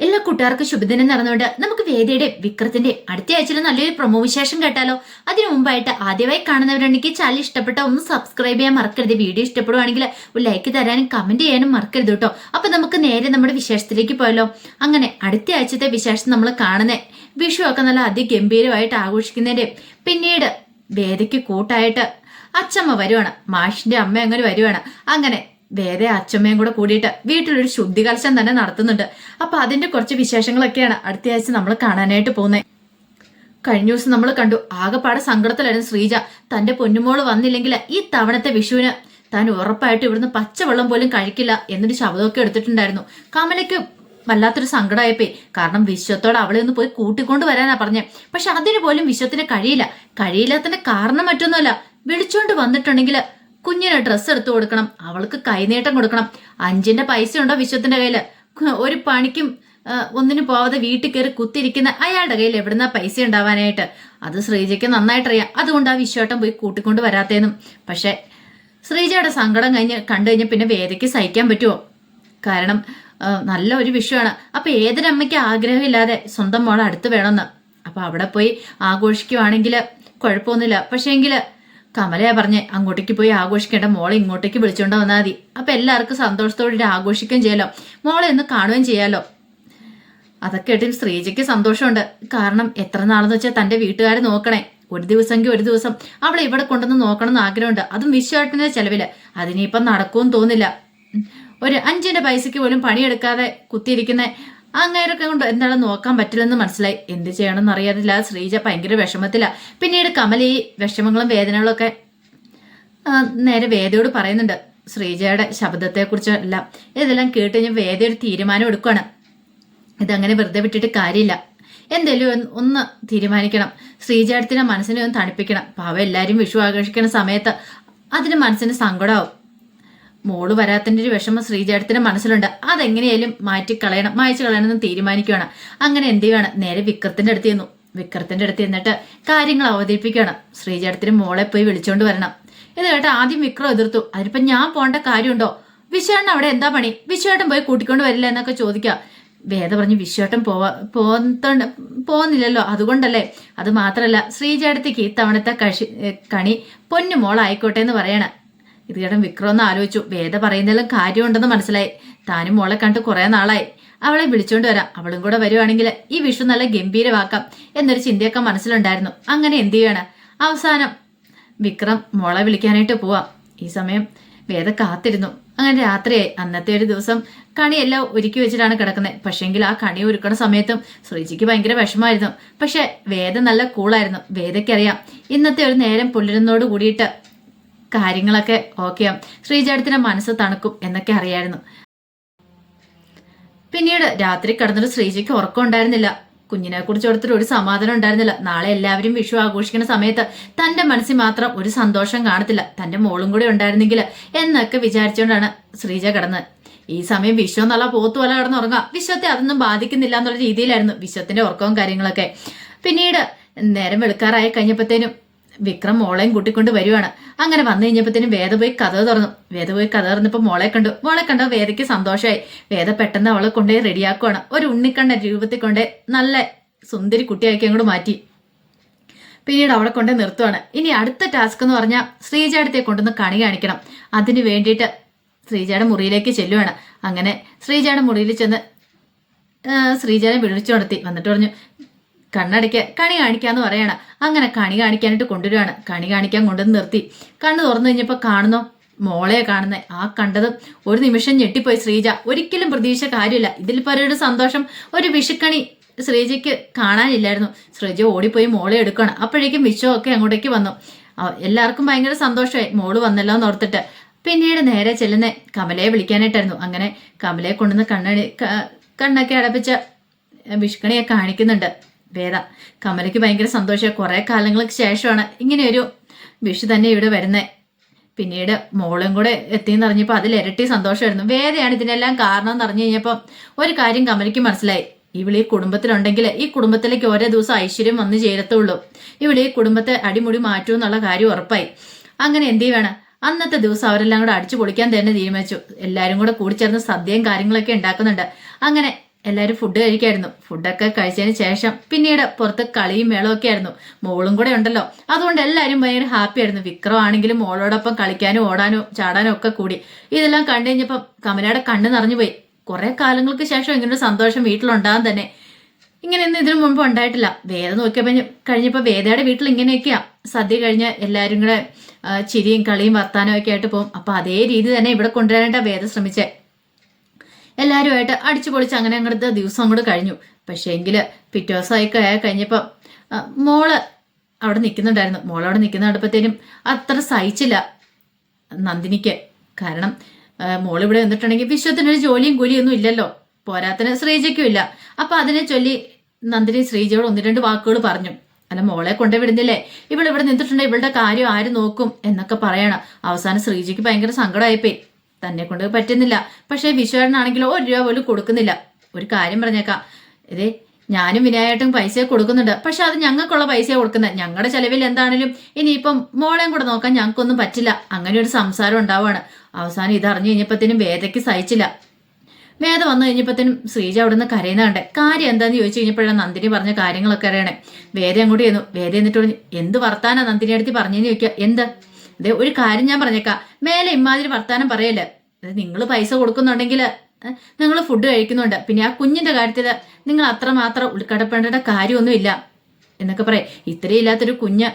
എല്ലാ കൂട്ടുകാർക്കും ശുഭദിനം നടന്നുകൊണ്ട് നമുക്ക് വേദിയുടെ വിക്രത്തിന്റെ അടുത്ത ആഴ്ചയിൽ നല്ലൊരു പ്രൊമോ വിശേഷം കേട്ടാലോ. അതിനു മുമ്പായിട്ട് ആദ്യമായി കാണുന്നവരുണ്ടെങ്കിൽ ചാനൽ ഇഷ്ടപ്പെട്ട ഒന്ന് സബ്സ്ക്രൈബ് ചെയ്യാൻ മറക്കരുത്. വീഡിയോ ഇഷ്ടപ്പെടുവാണെങ്കിൽ ഒരു ലൈക്ക് തരാനും കമന്റ് ചെയ്യാനും മറക്കരുത് കേട്ടോ അപ്പൊ നമുക്ക് നേരെ നമ്മുടെ വിശേഷത്തിലേക്ക് പോയല്ലോ അങ്ങനെ അടുത്ത ആഴ്ചത്തെ വിശേഷം നമ്മൾ കാണുന്നേ വിഷു ഒക്കെ നല്ല അതിഗംഭീരമായിട്ട് ആഘോഷിക്കുന്നതിന്റെ പിന്നീട് വേദയ്ക്ക് കൂട്ടായിട്ട് അച്ചമ്മ വരുവാണ്. മാഷിന്റെ അമ്മ അങ്ങനെ വരുവാണ്. അങ്ങനെ വേറെ അച്ചമ്മയും കൂടെ കൂടിയിട്ട് വീട്ടിലൊരു ശുദ്ധി കലശം തന്നെ നടത്തുന്നുണ്ട്. അപ്പൊ അതിന്റെ കുറച്ച് വിശേഷങ്ങളൊക്കെയാണ് അടുത്ത ആഴ്ച നമ്മൾ കാണാനായിട്ട് പോകുന്നത് കഴിഞ്ഞ ദിവസം നമ്മൾ കണ്ടു ആകെപ്പാടെ സങ്കടത്തിലായിരുന്നു ശ്രീജ. തന്റെ പൊന്നുമോൾ വന്നില്ലെങ്കിൽ ഈ തവണത്തെ വിഷുവിന് താൻ ഉറപ്പായിട്ട് ഇവിടുന്ന് പച്ചവെള്ളം പോലും കഴിക്കില്ല എന്നൊരു ശബ്ദമൊക്കെ എടുത്തിട്ടുണ്ടായിരുന്നു. കമലയ്ക്ക് വല്ലാത്തൊരു സങ്കടമായപ്പേ കാരണം വിശ്വത്തോട് അവളെ ഒന്ന് പോയി കൂട്ടിക്കൊണ്ട് വരാനാ പറഞ്ഞേ. പക്ഷെ അതിന് പോലും വിശ്വത്തിന് കഴിയില്ല. കഴിയില്ലാത്തതിന്റെ കാരണം മറ്റൊന്നുമല്ല. വിളിച്ചോണ്ട് വന്നിട്ടുണ്ടെങ്കിൽ കുഞ്ഞിന് ഡ്രസ്സ് എടുത്തു കൊടുക്കണം. അവൾക്ക് കൈനീട്ടം കൊടുക്കണം. അഞ്ചിന്റെ പൈസ ഉണ്ടോ വിശ്വത്തിന്റെ കയ്യിൽ? ഒരു പണിക്കും ഒന്നിനു പോവാതെ വീട്ടിൽ കയറി കുത്തിരിക്കുന്ന അയാളുടെ കയ്യിൽ എവിടുന്ന പൈസ ഉണ്ടാവാനായിട്ട്? അത് ശ്രീജയ്ക്ക് നന്നായിട്ടറിയാം. അതുകൊണ്ട് ആ വിശ്വട്ടം പോയി കൂട്ടിക്കൊണ്ട് വരാത്തേന്നും. പക്ഷെ ശ്രീജയുടെ സങ്കടം കഴിഞ്ഞ് കണ്ടു കഴിഞ്ഞാൽ പിന്നെ വേദയ്ക്ക് സഹിക്കാൻ പറ്റുമോ കാരണം നല്ല ഒരു വിഷയമാണ് അപ്പൊ ഏതൊരമ്മയ്ക്ക് ആഗ്രഹമില്ലാതെ സ്വന്തം മോളെ അടുത്ത് വേണമെന്ന്. അപ്പൊ അവിടെ പോയി ആഘോഷിക്കുവാണെങ്കിൽ കുഴപ്പമൊന്നുമില്ല. പക്ഷേങ്കിൽ കമലയാ പറഞ്ഞ് അങ്ങോട്ടേക്ക് പോയി ആഘോഷിക്കേണ്ട മോളെ ഇങ്ങോട്ടേക്ക് വിളിച്ചോണ്ട് വന്നാൽ മതി. അപ്പൊ എല്ലാവർക്കും സന്തോഷത്തോടെ ആഘോഷിക്കുകയും ചെയ്യാലോ. മോളെ ഒന്ന് കാണുകയും ചെയ്യാലോ. അതൊക്കെ ആയിട്ടും ശ്രീജയ്ക്ക് സന്തോഷമുണ്ട്. കാരണം എത്ര നാളെന്ന് വെച്ചാൽ തന്റെ വീട്ടുകാർ നോക്കണേ. ഒരു ദിവസമെങ്കിൽ ഒരു ദിവസം അവളെ ഇവിടെ കൊണ്ടുവന്ന് നോക്കണം എന്ന് ആഗ്രഹമുണ്ട്. അതും വിശ്വാട്ടിന്റെ ചെലവിൽ. അതിനിപ്പം നടക്കുമെന്ന് തോന്നില്ല. ഒരു അഞ്ചിന്റെ പൈസയ്ക്ക് പോലും പണിയെടുക്കാതെ കുത്തിയിരിക്കുന്ന. അങ്ങേരൊക്കെ കൊണ്ട് എന്താണ് നോക്കാൻ പറ്റില്ലെന്ന് മനസ്സിലായി. എന്ത് ചെയ്യണമെന്ന് അറിയാതില്ല. ശ്രീജ ഭയങ്കര വിഷമത്തില. പിന്നീട് കമൽ ഈ വിഷമങ്ങളും വേദനകളും ഒക്കെ നേരെ വേദയോട് പറയുന്നുണ്ട്. ശ്രീജയുടെ ശബ്ദത്തെക്കുറിച്ച് എല്ലാം. ഇതെല്ലാം കേട്ട് ഞാൻ വേദ ഒരു തീരുമാനം എടുക്കുകയാണ് ഇതങ്ങനെ വെറുതെ വിട്ടിട്ട് കാര്യമില്ല. എന്തെങ്കിലും ഒന്ന് ഒന്ന് തീരുമാനിക്കണം. ശ്രീജയുടെ മനസ്സിനെ ഒന്ന് തണുപ്പിക്കണം. പാവം എല്ലാവരും വിഷു ആഘോഷിക്കുന്ന സമയത്ത് അതിന് മനസ്സിന് സങ്കടമാവും. മോൾ വരാത്തതിന്റെ ഒരു വിഷമം ശ്രീജയടത്തിന്റെ മനസ്സിലുണ്ട്. അതെങ്ങനെയായാലും മാറ്റി കളയണം മായച്ചു കളയണമെന്ന് തീരുമാനിക്കുകയാണ്. അങ്ങനെ എന്ത് ചെയ്യുകയാണ് നേരെ വിക്രത്തിന്റെ അടുത്ത് ചെന്നു. വിക്രത്തിന്റെ അടുത്ത് ചെന്നിട്ട് കാര്യങ്ങൾ അവതരിപ്പിക്കുകയാണ്. ശ്രീജയടത്തിന് മോളെ പോയി വിളിച്ചോണ്ട് വരണം. ഇത് കേട്ട് ആദ്യം വിക്രം എതിർത്തു. അതിനിപ്പോ ഞാൻ പോകേണ്ട കാര്യമുണ്ടോ? വിശ്വേട്ടൻ അവിടെ എന്താ പണി? വിശ്വേട്ടൻ പോയി കൂട്ടിക്കൊണ്ട് വരില്ല എന്നൊക്കെ ചോദിക്കുക. വേദ പറഞ്ഞ് വിശ്വേട്ടൻ പോവാ പോന്ന പോകുന്നില്ലല്ലോ അതുകൊണ്ടല്ലേ? അത് മാത്രല്ല ശ്രീജേടത്തേക്ക് ഇത്തവണത്തെ കഷി കണി പൊന്നു മോളായിക്കോട്ടെ എന്ന് പറയണ. ഇത് കേട്ടൻ വിക്രം ഒന്ന് ആലോചിച്ചു. വേദ പറയുന്നതിലും കാര്യമുണ്ടെന്ന് മനസ്സിലായി. താനും മോളെ കണ്ട് കുറേ നാളായി. അവളെ വിളിച്ചോണ്ട് വരാം. അവളും കൂടെ വരുവാണെങ്കിൽ ഈ വിഷു നല്ല ഗംഭീരമാക്കാം എന്നൊരു ചിന്തയൊക്കെ മനസ്സിലുണ്ടായിരുന്നു. അങ്ങനെ എന്തു ചെയ്യാണ്? അവസാനം വിക്രം മോളെ വിളിക്കാനായിട്ട് പോവാം. ഈ സമയം വേദ കാത്തിരുന്നു. അങ്ങനെ രാത്രിയായി. അന്നത്തെ ഒരു ദിവസം കണിയെല്ലാം ഒരുക്കി വെച്ചിട്ടാണ് കിടക്കുന്നത്. പക്ഷേങ്കിൽ ആ കണി ഒരുക്കണ സമയത്തും ശ്രീജിക്ക് ഭയങ്കര വിഷമായിരുന്നു പക്ഷെ വേദ നല്ല കൂളായിരുന്നു വേദയ്ക്കറിയാം. ഇന്നത്തെ ഒരു നേരം പുലരുന്നോട് കൂടിയിട്ട് കാര്യങ്ങളൊക്കെ ഓക്കെയാവും ശ്രീജേടത്തിന്റെ മനസ്സ് തണുക്കും എന്നൊക്കെ അറിയായിരുന്നു. പിന്നീട് രാത്രി കിടന്നിട്ട് ശ്രീജയ്ക്ക് ഉറക്കം ഉണ്ടായിരുന്നില്ല. കുഞ്ഞിനെ കുറിച്ച് ഓർത്തിട്ട് ഒരു സമാധാനം ഉണ്ടായിരുന്നില്ല. നാളെ എല്ലാവരും വിഷു ആഘോഷിക്കുന്ന സമയത്ത് തന്റെ മനസ്സിൽ മാത്രം ഒരു സന്തോഷം കാണത്തില്ല. തന്റെ മോളും കൂടെ ഉണ്ടായിരുന്നെങ്കിൽ എന്നൊക്കെ വിചാരിച്ചുകൊണ്ടാണ് ശ്രീജ കിടന്നത് ഈ സമയം വിശ്വം എന്നുള്ള പോത്തു പോലെ കിടന്നുറങ്ങാം വിശ്വത്തെ അതൊന്നും ബാധിക്കുന്നില്ല എന്നുള്ള രീതിയിലായിരുന്നു വിശ്വത്തിന്റെ ഉറക്കവും കാര്യങ്ങളൊക്കെ. പിന്നീട് നേരം വെളുക്കാറായി കഴിഞ്ഞപ്പോഴത്തേനും വിക്രം മോളെയും കൂട്ടിക്കൊണ്ട് വരുവാണ്. അങ്ങനെ വന്നു കഴിഞ്ഞപ്പോഴത്തേനും വേദ പോയി കഥ തുറന്നു. വേദ പോയി കഥ തുറന്നപ്പോൾ മോളെ കണ്ടു. മോളെ കണ്ടോ വേദയ്ക്ക് സന്തോഷമായി വേദ പെട്ടെന്ന് അവളെ കൊണ്ടേ റെഡിയാക്കുവാണ്. ഒരു ഉണ്ണിക്കണ്ണ രൂപത്തിൽ കൊണ്ടേ നല്ല സുന്ദരി കുട്ടിയാക്കി അങ്ങോട്ട് മാറ്റി. പിന്നീട് അവളെ കൊണ്ടേ നിർത്തുവാണ്. ഇനി അടുത്ത ടാസ്ക് എന്ന് പറഞ്ഞാൽ ശ്രീജയുടെ കൊണ്ടൊന്ന് കണി കാണിക്കണം. അതിന് വേണ്ടിയിട്ട് ശ്രീജയുടെ മുറിയിലേക്ക് ചെല്ലുവാണ്. അങ്ങനെ ശ്രീജയുടെ മുറിയിൽ ചെന്ന് ശ്രീജയെ വിളിച്ചു നടത്തി. വന്നിട്ട് പറഞ്ഞു കണ്ണടയ്ക്ക് കണി കാണിക്കാന്ന് പറയണം. അങ്ങനെ കണി കാണിക്കാനായിട്ട് കൊണ്ടുവരുവാണ്. കണി കാണിക്കാൻ കൊണ്ടുവന്ന് നിർത്തി. കണ്ണ് തുറന്നു കഴിഞ്ഞപ്പോൾ കാണുന്നോ? മോളെ കാണുന്നത് ആ കണ്ടത് ഒരു നിമിഷം ഞെട്ടിപ്പോയി ശ്രീജ. ഒരിക്കലും പ്രതീക്ഷ കാര്യമില്ല. ഇതിൽ പലരുടെ സന്തോഷം ഒരു വിഷുക്കണി ശ്രീജയ്ക്ക് കാണാനില്ലായിരുന്നു. ശ്രീജ ഓടിപ്പോയി മോളെ എടുക്കണം. അപ്പോഴേക്കും വിശ്വമൊക്കെ അങ്ങോട്ടേക്ക് വന്നു. എല്ലാവർക്കും ഭയങ്കര സന്തോഷമായി. മോൾ വന്നല്ലോ എന്ന് ഓർത്തിട്ട്. പിന്നീട് നേരെ ചെല്ലുന്ന കമലയെ വിളിക്കാനായിട്ടായിരുന്നു. അങ്ങനെ കമലയെ കൊണ്ടുവന്ന് കണ്ണണി കണ്ണൊക്കെ അടപ്പിച്ച വിഷ്കണിയെ കാണിക്കുന്നുണ്ട്. വേദ. കമലയ്ക്ക് ഭയങ്കര സന്തോഷം. കുറെ കാലങ്ങൾക്ക് ശേഷമാണ് ഇങ്ങനെ ഒരു വിഷു തന്നെ ഇവിടെ വരുന്നത് പിന്നീട് മോളും കൂടെ എത്തിയെന്ന് അറിഞ്ഞപ്പോൾ അതിൽ ഇരട്ടി സന്തോഷമായിരുന്നു. വേദയാണ് ഇതിനെല്ലാം കാരണം എന്ന് അറിഞ്ഞു കഴിഞ്ഞപ്പോൾ ഒരു കാര്യം കമലയ്ക്ക് മനസ്സിലായി. ഇവൾ ഈ കുടുംബത്തിലുണ്ടെങ്കിൽ ഈ കുടുംബത്തിലേക്ക് ഓരോ ദിവസം ഐശ്വര്യം വന്നു ചേരത്തുള്ളൂ. ഇവൾ ഈ കുടുംബത്തെ അടിമുടി മാറ്റൂ എന്നുള്ള കാര്യം ഉറപ്പായി. അങ്ങനെ എന്ത് വേണം അന്നത്തെ ദിവസം അവരെല്ലാം കൂടെ അടിച്ചു പൊളിക്കാൻ തന്നെ തീരുമാനിച്ചു. എല്ലാവരും കൂടെ കൂടിച്ചേർന്ന് സദ്യയും കാര്യങ്ങളൊക്കെ ഉണ്ടാക്കുന്നുണ്ട്. അങ്ങനെ എല്ലാവരും ഫുഡ് കഴിക്കായിരുന്നു. ഫുഡൊക്കെ കഴിച്ചതിന് ശേഷം പിന്നീട് പുറത്ത് കളിയും മേളവും ഒക്കെ ആയിരുന്നു. മോളും കൂടെ ഉണ്ടല്ലോ. അതുകൊണ്ട് എല്ലാവരും ഭയങ്കര ഹാപ്പി ആയിരുന്നു. വിക്രം ആണെങ്കിലും മോളോടൊപ്പം കളിക്കാനും ഓടാനും ചാടാനും ഒക്കെ കൂടി. ഇതെല്ലാം കണ്ടു കഴിഞ്ഞപ്പം കമലയുടെ കണ്ണ് നിറഞ്ഞു പോയി. കുറെ കാലങ്ങൾക്ക് ശേഷം ഇങ്ങനൊരു സന്തോഷം വീട്ടിലുണ്ടാകാൻ തന്നെ. ഇങ്ങനെയൊന്നും ഇതിനു മുമ്പ് ഉണ്ടായിട്ടില്ല. വേദ നോക്കിയപ്പോൾ കഴിഞ്ഞപ്പോൾ വേദയുടെ വീട്ടിൽ ഇങ്ങനെയൊക്കെയാ. സദ്യ കഴിഞ്ഞ് എല്ലാവരും കൂടെ ചിരിയും കളിയും വർത്താനവും ഒക്കെ ആയിട്ട് പോകും. അപ്പൊ അതേ രീതി തന്നെ ഇവിടെ കൊണ്ടുവരാനായിട്ടാ വേദ ശ്രമിച്ചേ. എല്ലാവരുമായിട്ട് അടിച്ചു പൊളിച്ച് അങ്ങനെ അങ്ങനത്തെ ദിവസം അങ്ങോട്ട് കഴിഞ്ഞു. പക്ഷേ എങ്കിൽ പിറ്റേ ദിവസമൊക്കെ ആയി കഴിഞ്ഞപ്പോൾ മോൾ അവിടെ നിൽക്കുന്നുണ്ടായിരുന്നു മോൾ അവിടെ നിൽക്കുന്ന അടുപ്പത്തേനും അത്ര സഹിച്ചില്ല നന്ദിനിക്ക്. കാരണം മോൾ ഇവിടെ നിന്നിട്ടുണ്ടെങ്കിൽ വിശ്വത്തിനൊരു ജോലിയും കൂലിയൊന്നും ഇല്ലല്ലോ. പോരാത്തിന് ശ്രീജയ്ക്കും ഇല്ല. അപ്പൊ അതിനെ ചൊല്ലി നന്ദിനി ശ്രീജയോട് ഒന്ന് രണ്ട് വാക്കുകൾ പറഞ്ഞു. അല്ല മോളെ കൊണ്ടേ വിടുന്നില്ലേ? ഇവൾ ഇവിടെ നിന്നിട്ടുണ്ടെങ്കിൽ ഇവളുടെ കാര്യം ആര് നോക്കും? എന്നൊക്കെ പറയണം. അവസാനം ശ്രീജയ്ക്ക് ഭയങ്കര സങ്കടമായിപ്പോയി. തന്നെ കൊണ്ട് പറ്റുന്നില്ല. പക്ഷേ വിശ്വേട്ടനാണെങ്കിലോ ഒരു രൂപ പോലും കൊടുക്കുന്നില്ല. ഒരു കാര്യം പറഞ്ഞേക്കാം. ഇതേ ഞാനും വിനായകട്ടും പൈസ കൊടുക്കുന്നുണ്ട്. പക്ഷെ അത് ഞങ്ങൾക്കുള്ള പൈസ കൊടുക്കുന്നത്. ഞങ്ങളുടെ ചെലവിൽ എന്താണേലും ഇനിയിപ്പം മോളെയും കൂടെ നോക്കാൻ ഞങ്ങൾക്കൊന്നും പറ്റില്ല. അങ്ങനെ ഒരു സംസാരം ഉണ്ടാവുകയാണ് അവസാനം ഇത് അറിഞ്ഞു കഴിഞ്ഞപ്പത്തിനും വേദയ്ക്ക് സഹിച്ചില്ല. വേദ വന്നു കഴിഞ്ഞപ്പത്തിനും ശ്രീജ അവിടെ നിന്ന് കരയുന്ന കണ്ടേ. കാര്യം എന്താന്ന് ചോദിച്ചു കഴിഞ്ഞപ്പോഴാണ് നന്ദിനി പറഞ്ഞ കാര്യങ്ങളൊക്കെ അറിയണേ. വേദ അങ്ങോട്ട് ചെയ്യുന്നു വേദ എന്നിട്ട് എന്ത് വർത്താനാ നന്ദിനി അടുത്ത് പറഞ്ഞെന്ന് ചോദിക്കുക എന്ത്? അതെ ഒരു കാര്യം ഞാൻ പറഞ്ഞേക്കാം. മേലെ ഇമാതിരി വർത്താനം പറയല്ലേ? നിങ്ങൾ പൈസ കൊടുക്കുന്നുണ്ടെങ്കിൽ നിങ്ങൾ ഫുഡ് കഴിക്കുന്നുണ്ട്. പിന്നെ ആ കുഞ്ഞിന്റെ കാര്യത്തിൽ നിങ്ങൾ അത്രമാത്രം ഉൾക്കടപ്പെടേണ്ട കാര്യമൊന്നുമില്ല. എന്നൊക്കെ പറയാം. ഇത്രയും ഇല്ലാത്തൊരു കുഞ്ഞ്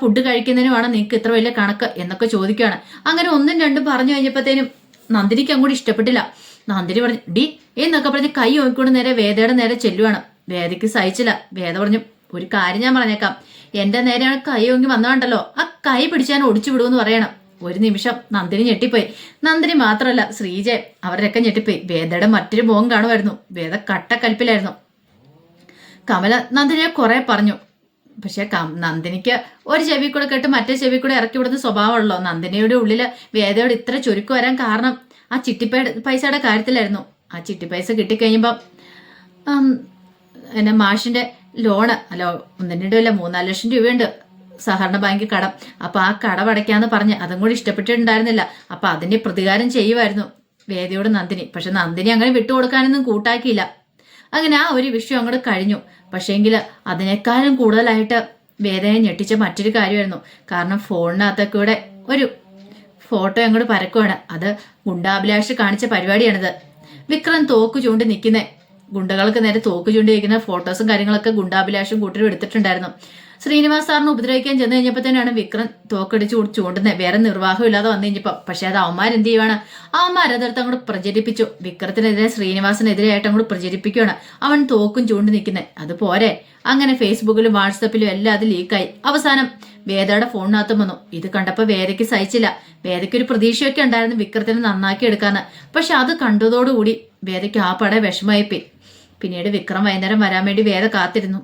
ഫുഡ് കഴിക്കുന്നതിനുമാണ് നിങ്ങൾക്ക് ഇത്ര വലിയ കണക്ക് എന്നൊക്കെ ചോദിക്കുകയാണ്. അങ്ങനെ ഒന്നും രണ്ടും പറഞ്ഞു കഴിഞ്ഞപ്പോഴത്തേനും നന്ദിനിക്ക് അങ്ങോട്ട് ഇഷ്ടപ്പെട്ടില്ല. നന്ദിനി പറഞ്ഞു ഡി എന്നൊക്കെ പറഞ്ഞ് കൈ നോക്കിക്കൊണ്ട് നേരെ വേദയുടെ നേരെ ചെല്ലുവാണ്. വേദയ്ക്ക് സഹിച്ചില്ല. വേദ പറഞ്ഞു ഒരു കാര്യം ഞാൻ പറഞ്ഞേക്കാം. എന്റെ നേരെ കൈ ഒങ്ങി വന്നതുണ്ടല്ലോ. ആ കൈ പിടിച്ചാൻ ഒടിച്ചു വിടുമെന്ന് പറയണം. ഒരു നിമിഷം നന്ദിനി ഞെട്ടിപ്പോയി. നന്ദിനി മാത്രമല്ല ശ്രീജ അവരൊക്കെ ഞെട്ടിപ്പോയി. വേദയുടെ മറ്റൊരു മോഹം കാണുമായിരുന്നു. വേദ കട്ടക്കൽപ്പിലായിരുന്നു കമല നന്ദിനിയെ കുറെ പറഞ്ഞു. പക്ഷെ നന്ദിനിക്ക് ഒരു ചെവി കൂടെ കേട്ട് മറ്റേ ചെവി കൂടെ ഇറക്കി വിടുന്ന സ്വഭാവമുള്ളോ നന്ദിനിയുടെ ഉള്ളിൽ വേദയോട് ഇത്ര ചുരുക്കം വരാൻ കാരണം ആ ചിട്ടിപ്പൈ പൈസയുടെ കാര്യത്തിലായിരുന്നു. ആ ചിട്ടി പൈസ കിട്ടിക്കഴിയുമ്പം എന്നെ മാഷിന്റെ ലോണ് അല്ല ഒന്നിന്റെ രണ്ടുമില്ല മൂന്നാൽ ലക്ഷം രൂപയുണ്ട്. സഹകരണ ബാങ്കിൽ കടം. അപ്പൊ ആ കടമടയ്ക്കാന്ന് പറഞ്ഞ് അതും കൂടി ഇഷ്ടപ്പെട്ടിട്ടുണ്ടായിരുന്നില്ല. അപ്പൊ അതിന്റെ പ്രതികാരം ചെയ്യുമായിരുന്നു വേദിയോട് നന്ദിനി. പക്ഷെ നന്ദിനി അങ്ങനെ വിട്ടുകൊടുക്കാനൊന്നും കൂട്ടാക്കിയില്ല. അങ്ങനെ ആ ഒരു വിഷയം അങ്ങോട്ട് കഴിഞ്ഞു. പക്ഷേങ്കിൽ അതിനേക്കാളും കൂടുതലായിട്ട് വേദനയെ ഞെട്ടിച്ച മറ്റൊരു കാര്യമായിരുന്നു. കാരണം ഫോണിനകത്തൊക്കെ ഒരു ഫോട്ടോ അങ്ങോട്ട് പരക്കുവാണ്. അത് ഗുണ്ടാഭിലാഷ് കാണിച്ച പരിപാടിയാണിത്. വിക്രം തോക്ക് ചൂണ്ടി നിൽക്കുന്നേ. ഗുണ്ടകൾക്ക് നേരെ തോക്ക് ചൂണ്ടിയിരിക്കുന്ന ഫോട്ടോസും കാര്യങ്ങളൊക്കെ ഗുണ്ടാഭിലാഷും കൂട്ടരും എടുത്തിട്ടുണ്ടായിരുന്നു. ശ്രീനിവാസ് സാറിന് ഉപദ്രവിക്കാൻ ചെന്ന് കഴിഞ്ഞപ്പോൾ തന്നെയാണ് വിക്രം തോക്കടിച്ച് ചൂണ്ടുന്നത്. വേറെ നിർവാഹം ഇല്ലാതെ വന്നു കഴിഞ്ഞപ്പോൾ പക്ഷെ അത് അവന്മാർ എന്ത് ചെയ്യുവാണ്? അവന്മാർ അതെടുത്ത് അങ്ങോട്ട് പ്രചരിപ്പിച്ചു. വിക്രത്തിനെതിരെ ശ്രീനിവാസിനെതിരെയായിട്ട് അങ്ങോട്ട് പ്രചരിപ്പിക്കുകയാണ് അവൻ തോക്കും ചൂണ്ടി നിൽക്കുന്നത്. അത് പോരെ. അങ്ങനെ ഫേസ്ബുക്കിലും വാട്സപ്പിലും എല്ലാം അത് ലീക്കായി. അവസാനം വേദയുടെ ഫോണിനകത്തും വന്നു. ഇത് കണ്ടപ്പോൾ വേദയ്ക്ക് സഹിച്ചില്ല. വേദയ്ക്ക് ഒരു പ്രതീക്ഷയൊക്കെ ഉണ്ടായിരുന്നു വിക്രത്തിനെ നന്നാക്കി എടുക്കാന്ന് പക്ഷെ അത് കണ്ടതോടുകൂടി വേദയ്ക്ക് ആ പട വിഷമമായിപ്പോയി പിന്നീട് വിക്രം വൈകുന്നേരം വരാൻ വേണ്ടി വേദ കാത്തിരുന്നു.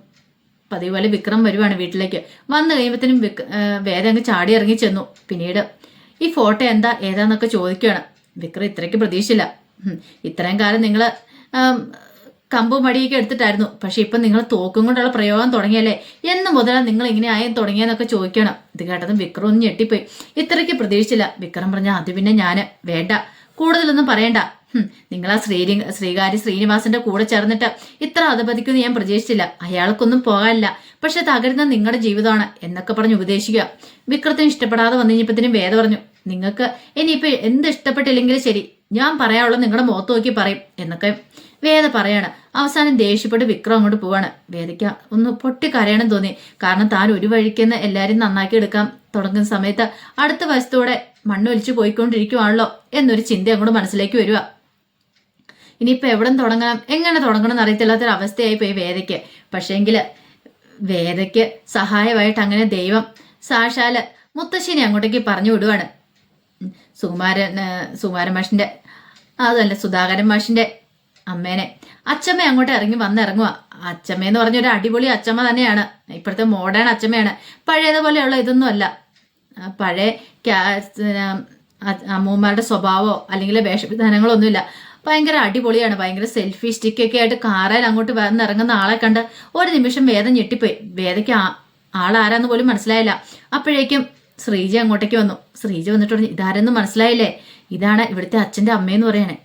പതിവ് പോലെ വിക്രം വരുവാണ് വീട്ടിലേക്ക്. വന്നു കഴിയുമ്പോഴത്തേനും വിക് വേദ അങ്ങ് ചാടി ഇറങ്ങി ചെന്നു. പിന്നീട് ഈ ഫോട്ടോ എന്താ? ഏതാന്നൊക്കെ ചോദിക്കുകയാണ് വിക്രം ഇത്രയ്ക്ക് പ്രതീക്ഷയില്ല. ഇത്രയും കാലം നിങ്ങൾ കമ്പും മടിയൊക്കെ എടുത്തിട്ടായിരുന്നു. പക്ഷെ ഇപ്പം നിങ്ങൾ തോക്കും കൊണ്ടുള്ള പ്രയോഗം തുടങ്ങിയല്ലേ? എന്ന് മുതലാണ് നിങ്ങൾ ഇങ്ങനെ ആയും തുടങ്ങിയെന്നൊക്കെ ചോദിക്കണം ഇത് കേട്ടതും വിക്രം ഒന്ന് ഞെട്ടിപ്പോയി. ഇത്രയ്ക്ക് പ്രതീക്ഷിച്ചില്ല വിക്രം പറഞ്ഞ അത് പിന്നെ ഞാൻ വേണ്ട. കൂടുതലൊന്നും പറയണ്ട. നിങ്ങൾ ആ ശ്രീ ശ്രീനിവാസന്റെ കൂടെ ചേർന്നിട്ട് ഇത്ര അധപതിക്കുന്ന് ഞാൻ പ്രതീക്ഷിച്ചില്ല. അയാൾക്കൊന്നും പോകാനില്ല. പക്ഷെ തകരുന്ന നിങ്ങളുടെ ജീവിതമാണ് എന്നൊക്കെ പറഞ്ഞ് ഉപദേശിക്കുക. വിക്രത്തിന് ഇഷ്ടപ്പെടാതെ വന്നു കഴിഞ്ഞപ്പത്തിനും വേദ പറഞ്ഞു നിങ്ങൾക്ക് ഇനിയിപ്പോ എന്ത് ഇഷ്ടപ്പെട്ടില്ലെങ്കിലും ശരി ഞാൻ പറയാനുള്ളത് നിങ്ങളുടെ മുഖത്ത് നോക്കി പറയും എന്നൊക്കെ വേദ പറയാണ്. അവസാനം ദേഷ്യപ്പെട്ട് വിക്രം അങ്ങോട്ട് പോവാണ്. വേദയ്ക്ക് ഒന്ന് പൊട്ടി കരയണം തോന്നി. കാരണം താൻ ഒരു വഴിക്കെന്ന് എല്ലാവരും നന്നാക്കി എടുക്കാൻ തുടങ്ങുന്ന സമയത്ത് അടുത്ത വശത്തോടെ മണ്ണൊലിച്ചു പോയിക്കൊണ്ടിരിക്കുവാണല്ലോ എന്നൊരു ചിന്ത അങ്ങോട്ട് മനസ്സിലേക്ക് വരിക ഇനിയിപ്പോൾ എവിടെ തുടങ്ങണം? എങ്ങനെ തുടങ്ങണം എന്ന് അവസ്ഥയായി പോയി വേദയ്ക്ക്. പക്ഷേങ്കിൽ വേദയ്ക്ക് സഹായമായിട്ട് അങ്ങനെ ദൈവം സാക്ഷാൽ മുത്തശ്ശിനെ അങ്ങോട്ടേക്ക് പറഞ്ഞു വിടുവാണ്. സുകുമാരൻ സുകുമാരൻ മാഷിന്റെ അതല്ല സുധാകരൻ മാഷിന്റെ അമ്മേനെ. അച്ചമ്മ അങ്ങോട്ട് ഇറങ്ങി വന്നിറങ്ങുക അച്ചമ്മ എന്ന് പറഞ്ഞ ഒരു അടിപൊളി അച്ചമ്മ തന്നെയാണ്. ഇപ്പോഴത്തെ മോഡേൺ അച്ചമ്മയാണ്. പഴയതുപോലെയുള്ള ഇതൊന്നും അല്ല പഴയ അമ്മൂമ്മമാരുടെ സ്വഭാവമോ അല്ലെങ്കിൽ വേഷവിധാനങ്ങളോ ഒന്നുമില്ല ഭയങ്കര അടിപൊളിയാണ് ഭയങ്കര സെൽഫി സ്റ്റിക്കൊക്കെ ആയിട്ട് കാറയിൽ അങ്ങോട്ട് വന്നിറങ്ങുന്ന ആളെ കണ്ട് ഒരു നിമിഷം വേദം ഞെട്ടിപ്പോയി. വേദയ്ക്ക് ആളാരാന്ന് പോലും മനസ്സിലായില്ല. അപ്പോഴേക്കും ശ്രീജ അങ്ങോട്ടേക്ക് വന്നു. ശ്രീജ വന്നിട്ട് പറഞ്ഞു ഇതാരെന്ന് മനസ്സിലായില്ലേ? ഇതാണ് ഇവിടുത്തെ അച്ഛന്റെ അമ്മയെന്ന് പറയണേ.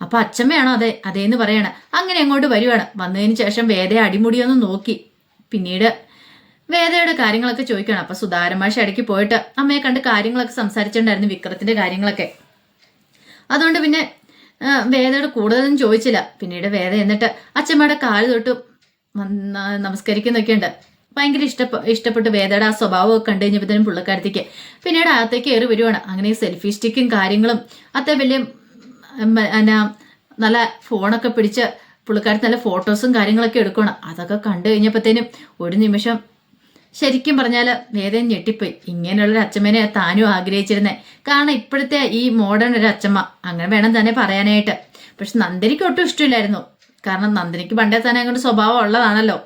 അപ്പൊ അച്ഛമ്മയാണോ അതെ? അതേന്ന് പറയാണ്. അങ്ങനെ അങ്ങോട്ട് വരുവാണ്. വന്നതിന് ശേഷം വേദയെ അടിമുടിയൊന്ന് നോക്കി. പിന്നീട് വേദയുടെ കാര്യങ്ങളൊക്കെ ചോദിക്കണം അപ്പൊ സുധാരമാഷ ഇടയ്ക്ക് പോയിട്ട് അമ്മയെ കണ്ട് കാര്യങ്ങളൊക്കെ സംസാരിച്ചിട്ടുണ്ടായിരുന്നു വിക്രത്തിന്റെ കാര്യങ്ങളൊക്കെ. അതുകൊണ്ട് പിന്നെ വേദയോട് കൂടുതലൊന്നും ചോദിച്ചില്ല. പിന്നീട് വേദ എന്നിട്ട് അച്ഛമ്മയുടെ കാൽ തൊട്ട് നമസ്കരിക്കുന്നൊക്കെയുണ്ട്. ഭയങ്കര ഇഷ്ടപ്പെ ഇഷ്ടപ്പെട്ട് വേദയുടെ ആ സ്വഭാവമൊക്കെ കണ്ടു കഴിഞ്ഞപ്പോഴത്തേനും പുള്ളിക്കാരത്തേക്ക് പിന്നീട് അകത്തേക്ക് കയറി വരുവാണ്. അങ്ങനെ സെൽഫി സ്റ്റിക്കും കാര്യങ്ങളും അത്ര വലിയ എന്നാ നല്ല ഫോണൊക്കെ പിടിച്ച് പുള്ളിക്കാരത്ത് നല്ല ഫോട്ടോസും കാര്യങ്ങളൊക്കെ എടുക്കണം അതൊക്കെ കണ്ടു കഴിഞ്ഞപ്പോഴത്തേനും ഒരു നിമിഷം ശരിക്കും പറഞ്ഞാൽ വേദന ഞെട്ടിപ്പോയി. ഇങ്ങനെയുള്ളൊരു അച്ഛമ്മേനെ താനും ആഗ്രഹിച്ചിരുന്നേ. കാരണം ഇപ്പോഴത്തെ ഈ മോഡേൺ ഒരു അച്ഛമ്മ അങ്ങനെ വേണം തന്നെ പറയാനായിട്ട്. പക്ഷെ നന്ദിനിക്ക് ഒട്ടും ഇഷ്ടമില്ലായിരുന്നു കാരണം നന്ദിനിക്ക് പണ്ടേ തന്നെ അങ്ങോട്ട് സ്വഭാവം ഉള്ളതാണല്ലോ.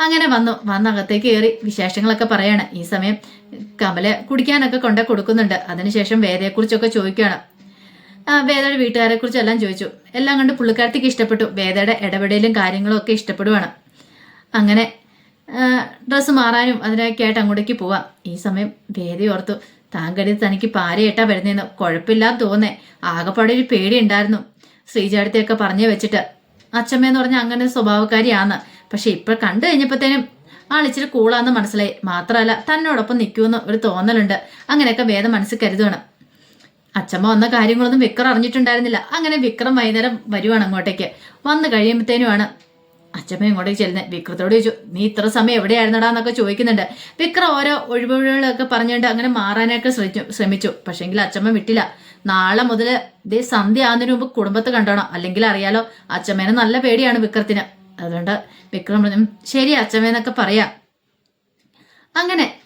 അങ്ങനെ വന്നു. വന്നകത്തേക്ക് കയറി വിശേഷങ്ങളൊക്കെ പറയാണ്. ഈ സമയം കമല കുടിക്കാനൊക്കെ കൊണ്ടേ കൊടുക്കുന്നുണ്ട്. അതിനുശേഷം വേദയെക്കുറിച്ചൊക്കെ ചോദിക്കുകയാണ്. വേദയുടെ വീട്ടുകാരെ കുറിച്ചെല്ലാം ചോദിച്ചു. എല്ലാം കണ്ട് പുള്ളിക്കാരത്തേക്ക് ഇഷ്ടപ്പെട്ടു. വേദയുടെ ഇടപെടലും കാര്യങ്ങളും ഒക്കെ ഇഷ്ടപ്പെടുവാണ്. അങ്ങനെ ഡ്രസ്സ് മാറാനും അതിനൊക്കെ അങ്ങോട്ടേക്ക് പോവാം. ഈ സമയം വേദി ഓർത്തു. താങ്കടി തനിക്ക് പാരയേട്ടാ വരുന്നതെന്ന് കുഴപ്പമില്ലാന്ന് തോന്നേ. ആകെപ്പാടെ ഒരു പേടി ഉണ്ടായിരുന്നു ശ്രീജാടത്തെയൊക്കെ പറഞ്ഞു വെച്ചിട്ട്. അച്ഛമ്മയെന്ന് പറഞ്ഞ അങ്ങനെ സ്വഭാവക്കാരിയാണ് പക്ഷെ ഇപ്പൊ കണ്ടു കഴിഞ്ഞപ്പോഴത്തേനും ആളിച്ചിരി കൂളാന്ന് മനസ്സിലായി. മാത്രമല്ല തന്നോടൊപ്പം നിൽക്കുമെന്ന് ഒരു തോന്നലുണ്ട്. അങ്ങനെയൊക്കെ വേദം മനസ്സിൽ കരുതുകയാണ് അച്ഛമ്മ വന്ന കാര്യങ്ങളൊന്നും വിക്രം അറിഞ്ഞിട്ടുണ്ടായിരുന്നില്ല. അങ്ങനെ വിക്രം വൈകുന്നേരം വരുവാണ് അങ്ങോട്ടേക്ക്. വന്നു കഴിയുമ്പോഴത്തേനുമാണ് അച്ഛമ്മ ഇങ്ങോട്ടേക്ക് ചെല്ലുന്നത് വിക്രത്തോട് ചോദിച്ചു നീ ഇത്ര സമയം എവിടെയായിരുന്നടാ? എന്നൊക്കെ ചോദിക്കുന്നുണ്ട്. വിക്രം ഓരോ ഒഴിവുകളൊക്കെ പറഞ്ഞുകൊണ്ട് അങ്ങനെ മാറാനൊക്കെ ശ്രമിച്ചു ശ്രമിച്ചു. പക്ഷേങ്കിൽ അച്ഛമ്മ വിട്ടില്ല. നാളെ മുതൽ ഇതേ സന്ധ്യ ആകുന്നതിന് മുമ്പ് കുടുംബത്തെ കണ്ടോണം. അല്ലെങ്കിൽ അറിയാലോ അച്ഛമ്മേനെ നല്ല പേടിയാണ് വിക്രത്തിന്. അതുകൊണ്ട് വിക്രം പറഞ്ഞു "ഉം, ശരി അച്ഛമ്മേന്നൊക്കെ പറയാം. അങ്ങനെ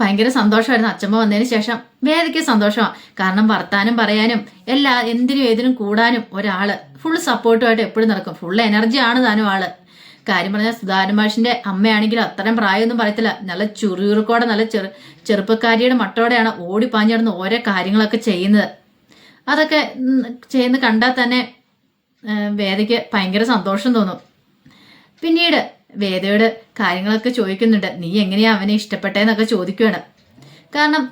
ഭയങ്കര സന്തോഷമായിരുന്നു. അച്ഛമ്മ വന്നതിന് ശേഷം വേദയ്ക്ക് സന്തോഷമാണ് കാരണം വർത്താനം പറയാനും എല്ലാ എന്തിനും ഏതിനും കൂടാനും ഒരാൾ ഫുൾ സപ്പോർട്ടുമായിട്ട് എപ്പോഴും നടക്കും. ഫുൾ ആണ് താനും ആൾ. കാര്യം പറഞ്ഞാൽ സുധാരൻ മാഷിന്റെ അമ്മയാണെങ്കിലും അത്രയും പ്രായമൊന്നും പറയത്തില്ല. നല്ല ചുറിയുറുക്കോടെ നല്ല ചെറു ചെറുപ്പക്കാരിയുടെ മട്ടോടെയാണ് ഓടി ഓടിപ്പാഞ്ഞിടന്ന് ഓരോ കാര്യങ്ങളൊക്കെ ചെയ്യുന്നത്. അതൊക്കെ ചെയ്യുന്ന കണ്ടാൽ തന്നെ വേദയ്ക്ക് ഭയങ്കര സന്തോഷം തോന്നും. പിന്നീട് വേദയോട് കാര്യങ്ങളൊക്കെ ചോദിക്കുന്നുണ്ട്. നീ എങ്ങനെയാ അവനെ ഇഷ്ടപ്പെട്ടേന്നൊക്കെ ചോദിക്കുകയാണ് കാരണം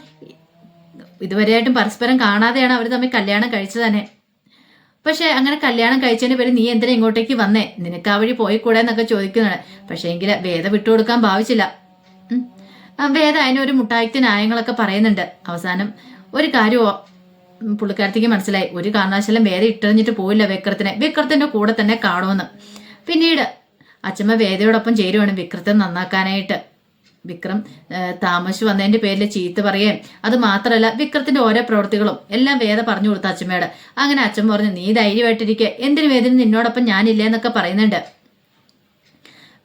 ഇതുവരെയായിട്ടും പരസ്പരം കാണാതെയാണ് അവർ തമ്മിൽ കല്യാണം കഴിച്ചു തന്നെ. പക്ഷെ അങ്ങനെ കല്യാണം കഴിച്ചതിന് പേര് നീ എന്തിനാ ഇങ്ങോട്ടേക്ക് വന്നേ? നിനക്ക് ആ വഴി പോയി കൂടെ എന്നൊക്കെ ചോദിക്കുന്നതാണ് പക്ഷേ എങ്കിൽ വേദ വിട്ടുകൊടുക്കാൻ ഭാവിച്ചില്ല. വേദ അതിനൊരു മുട്ടായിക്ക് ന്യായങ്ങളൊക്കെ പറയുന്നുണ്ട്. അവസാനം ഒരു കാര്യമോ പുള്ളിക്കാരത്തേക്ക് മനസ്സിലായി. ഒരു കാരണവശാലും വേദ ഇട്ടെറിഞ്ഞിട്ട് പോയില്ല വിക്രത്തിനെ. വിക്രത്തിന്റെ കൂടെ തന്നെ കാണുമെന്ന്. പിന്നീട് അച്ഛമ്മ വേദയോടൊപ്പം ചേരുവാണ് വിക്രത്തെ നന്നാക്കാനായിട്ട്. വിക്രം താമസിച്ചു വന്നതിന്റെ പേരിൽ ചീത്ത പറയുകയും അത് മാത്രമല്ല വിക്രത്തിന്റെ ഓരോ പ്രവൃത്തികളും എല്ലാം വേദ പറഞ്ഞു കൊടുത്ത അച്ഛമ്മയോട് അങ്ങനെ അച്ഛൻ പറഞ്ഞു നീ ധൈര്യമായിട്ടിരിക്കെ. എന്തിനു വേദന? നിന്നോടൊപ്പം ഞാനില്ല എന്നൊക്കെ പറയുന്നുണ്ട്.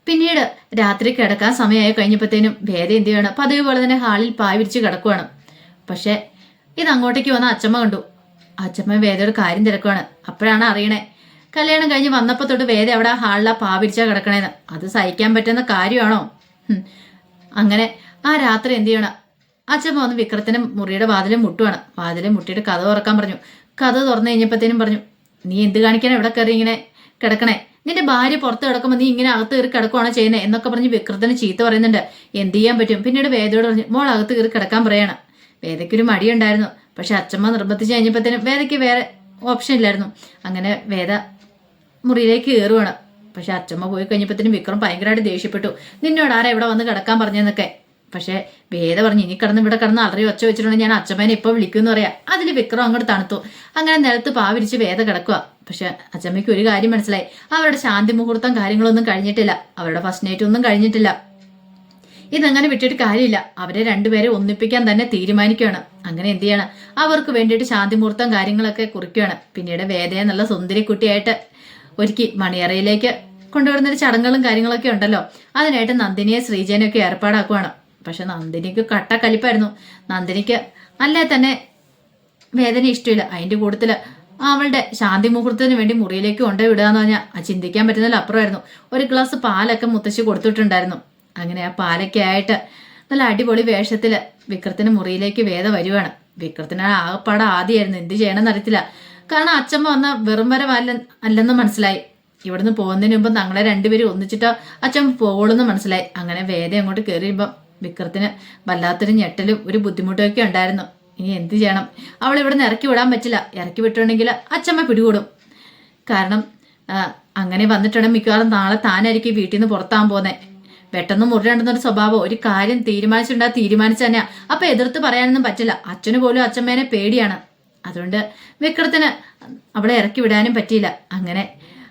പിന്നീട് രാത്രി കിടക്കാൻ സമയമായി കഴിഞ്ഞപ്പോഴത്തേനും വേദ എന്ത് ചെയ്യണം? പതിവ് പോലെ തന്നെ ഹാളിൽ പായ വിരിച്ച് കിടക്കുവാണ്. പക്ഷെ ഇത് അങ്ങോട്ടേക്ക് വന്ന അച്ഛമ്മ കണ്ടു. അച്ഛമ്മ വേദയുടെ കാര്യം തിരക്കുവാണ്. അപ്പോഴാണ് അറിയണേ കല്യാണം കഴിഞ്ഞ് വന്നപ്പോൾ തൊട്ട് വേദ അവിടെ ഹാളിലാ പാ വിരിച്ചാ കിടക്കണേന്ന്. അത് സഹിക്കാൻ പറ്റുന്ന കാര്യമാണോ? അങ്ങനെ ആ രാത്രി എന്ത് ചെയ്യണം? അച്ഛമ്മ വന്ന് വിക്രത്തിന് മുറിയുടെ വാതിലും മുട്ടുവാണ്. വാതിലും മുട്ടിയിട്ട് കഥ തുറക്കാൻ പറഞ്ഞു. കഥ തുറന്നു കഴിഞ്ഞപ്പോഴത്തേനും പറഞ്ഞു നീ എന്ത് കാണിക്കാനാണ് എവിടെ കയറി ഇങ്ങനെ കിടക്കണേ? നിന്റെ ഭാര്യ പുറത്ത് കിടക്കുമ്പോൾ നീ ഇങ്ങനെ അകത്ത് കയറി കിടക്കുവാണോ ചെയ്യുന്നത് എന്നൊക്കെ പറഞ്ഞ് വിക്രത്തിന് ചീത്ത പറയുന്നുണ്ട്. എന്ത് ചെയ്യാൻ പറ്റും? പിന്നീട് വേദയോട് പറഞ്ഞു മോൾ അകത്ത് കയറി കിടക്കാൻ പറയണം. വേദയ്ക്കൊരു മടിയുണ്ടായിരുന്നു. പക്ഷെ അച്ഛമ്മ നിർബന്ധിച്ച് കഴിഞ്ഞപ്പോഴത്തേനും വേദയ്ക്ക് വേറെ ഓപ്ഷൻ ഇല്ലായിരുന്നു. അങ്ങനെ വേദ മുറിയിലേക്ക് കയറുവാണ് പക്ഷെ അച്ചമ്മ പോയി കഴിഞ്ഞപ്പോഴത്തേനും വിക്രം ഭയങ്കരമായിട്ട് ദേഷ്യപ്പെട്ടു. നിന്നോട് ആരാ ഇവിടെ വന്ന് കിടക്കാൻ പറഞ്ഞെന്നൊക്കെ പക്ഷേ വേദ പറഞ്ഞു ഇനി കിടന്ന് ഇവിടെ കിടന്ന് അലറി ഒച്ച വെച്ചിട്ടുണ്ടെങ്കിൽ ഞാൻ അച്ഛമ്മേനെ ഇപ്പൊ വിളിക്കുമെന്ന് പറയാം. അതിൽ വിക്രം അങ്ങോട്ട് തണുത്തു. അങ്ങനെ നിലത്ത് പാവിരിച്ച് വേദ കിടക്കുക പക്ഷെ അച്ചമ്മയ്ക്ക് ഒരു കാര്യം മനസ്സിലായി. അവരുടെ ശാന്തി മുഹൂർത്തം കാര്യങ്ങളൊന്നും കഴിഞ്ഞിട്ടില്ല. അവരുടെ ഫസ്റ്റ് നൈറ്റ് ഒന്നും കഴിഞ്ഞിട്ടില്ല. ഇതങ്ങനെ വിട്ടിട്ട് കാര്യമില്ല. അവരെ രണ്ടുപേരെ ഒന്നിപ്പിക്കാൻ തന്നെ തീരുമാനിക്കുകയാണ്. അങ്ങനെ എന്ത് ചെയ്യണം? അവർക്ക് വേണ്ടിയിട്ട് ശാന്തി മുഹൂർത്തം കാര്യങ്ങളൊക്കെ കുറിക്കുകയാണ്. പിന്നീട് വേദയെ നല്ല സുന്ദരി കുട്ടിയായിട്ട് ഒരുക്കി മണിയറയിലേക്ക് കൊണ്ടുവരുന്നൊരു ചടങ്ങുകളും കാര്യങ്ങളൊക്കെ ഉണ്ടല്ലോ. അതിനായിട്ട് നന്ദിനിയെ ശ്രീജനൊക്കെ ഏർപ്പാടാക്കുവാണ്. പക്ഷെ നന്ദിനിക്ക് കട്ട കലിപ്പായിരുന്നു. നന്ദിനിക്ക് അല്ലേ തന്നെ വേദന ഇഷ്ടമില്ല. അതിന്റെ കൂട്ടത്തിൽ അവളുടെ ശാന്തി മുഹൂർത്തത്തിന് വേണ്ടി മുറിയിലേക്ക് കൊണ്ടു വിടുകയെന്ന് പറഞ്ഞാൽ ആ ചിന്തിക്കാൻ പറ്റുന്നതിൽ അപ്പുറമായിരുന്നു. ഒരു ഗ്ലാസ് പാലൊക്കെ മുത്തശ്ശി കൊടുത്തിട്ടുണ്ടായിരുന്നു. അങ്ങനെ ആ പാലൊക്കെ ആയിട്ട് നല്ല അടിപൊളി വേഷത്തിൽ വിക്രത്തിന് മുറിയിലേക്ക് വേദ വരുവാണ്. വിക്രത്തിന് ആകപ്പാടെ ആദ്യമായിരുന്നു എന്ത് ചെയ്യണമെന്ന് അറിയത്തില്ല. കാരണം അച്ഛമ്മ വന്ന വെറും വരവല്ല അല്ലെന്ന് മനസ്സിലായി. ഇവിടുന്ന് പോകുന്നതിന് മുമ്പ് ഞങ്ങളെ രണ്ടുപേരും ഒന്നിച്ചിട്ട് അച്ഛമ്മ പോകുള്ളൂന്ന് മനസ്സിലായി. അങ്ങനെ വേദ അങ്ങോട്ട് കയറിയുമ്പം വിക്രത്തിന് വല്ലാത്തൊരു ഞെട്ടലും ഒരു ബുദ്ധിമുട്ടൊക്കെ ഉണ്ടായിരുന്നു. ഇനി എന്ത് ചെയ്യണം? അവൾ ഇവിടുന്ന് ഇറക്കി വിടാൻ പറ്റില്ല. ഇറക്കി വിട്ടുണ്ടെങ്കിൽ അച്ഛമ്മ പിടികൂടും. കാരണം അങ്ങനെ വന്നിട്ടുണ്ടെങ്കിൽ മിക്കവാറും നാളെ താനായിരിക്കും വീട്ടിൽ നിന്ന് പുറത്താൻ പോകുന്നത് പെട്ടെന്ന് മുറിരണ്ടെന്നൊരു സ്വഭാവം ഒരു കാര്യം തീരുമാനിച്ചിട്ടുണ്ടാ തീരുമാനിച്ചു തന്നെയാ. അപ്പൊ എതിർത്ത് പറയാനൊന്നും പറ്റില്ല. അച്ഛന് പോലും അച്ഛമ്മേനെ പേടിയാണ്. അതുകൊണ്ട് വിക്രത്തിന് അവളെ ഇറക്കി വിടാനും പറ്റിയില്ല. അങ്ങനെ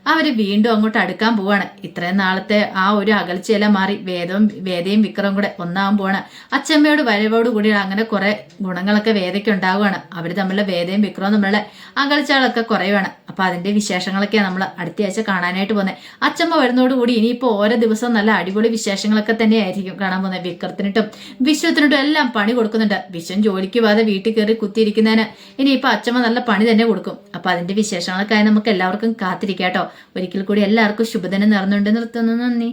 അവർ വീണ്ടും അങ്ങോട്ട് അടുക്കാൻ പോവാണ്. ഇത്രയും നാളത്തെ ആ ഒരു അകൽച്ചയെല്ലാം മാറി വേദവും വേദയും വിക്രവും കൂടെ ഒന്നാകാൻ പോവാണ്. അച്ഛമ്മയോട് വരവോട് കൂടി അങ്ങനെ കുറെ ഗുണങ്ങളൊക്കെ വേദയ്ക്ക് ഉണ്ടാവുകയാണ്. അവർ തമ്മിലുള്ള വേദയും വിക്രവും തമ്മിലുള്ള അകൽച്ചകളൊക്കെ കുറയുവാണ്. അപ്പൊ അതിന്റെ വിശേഷങ്ങളൊക്കെയാണ് നമ്മൾ അടുത്ത ആഴ്ച കാണാനായിട്ട് പോകുന്നത് അച്ഛമ്മ വരുന്നതോടുകൂടി ഇനിയിപ്പോൾ ഓരോ ദിവസവും നല്ല അടിപൊളി വിശേഷങ്ങളൊക്കെ തന്നെയായിരിക്കും കാണാൻ പോകുന്നത് വിക്രത്തിനിട്ടും വിശ്വത്തിനിട്ടും എല്ലാം പണി കൊടുക്കുന്നുണ്ട്. വിശ്വം ജോലിക്ക് പോകാതെ വീട്ടിൽ കയറി കുത്തിയിരിക്കുന്നതിന് ഇനിയിപ്പോൾ അച്ഛമ്മ നല്ല പണി തന്നെ കൊടുക്കും. അപ്പോൾ അതിന്റെ വിശേഷങ്ങളൊക്കെ ആയി നമുക്ക് എല്ലാവർക്കും കാത്തിരിക്കാം കേട്ടോ. ഒരിക്കൽ കൂടി എല്ലാവർക്കും ശുഭദിനം നിറഞ്ഞുകൊണ്ട് നിർത്തുന്നു. നന്ദി.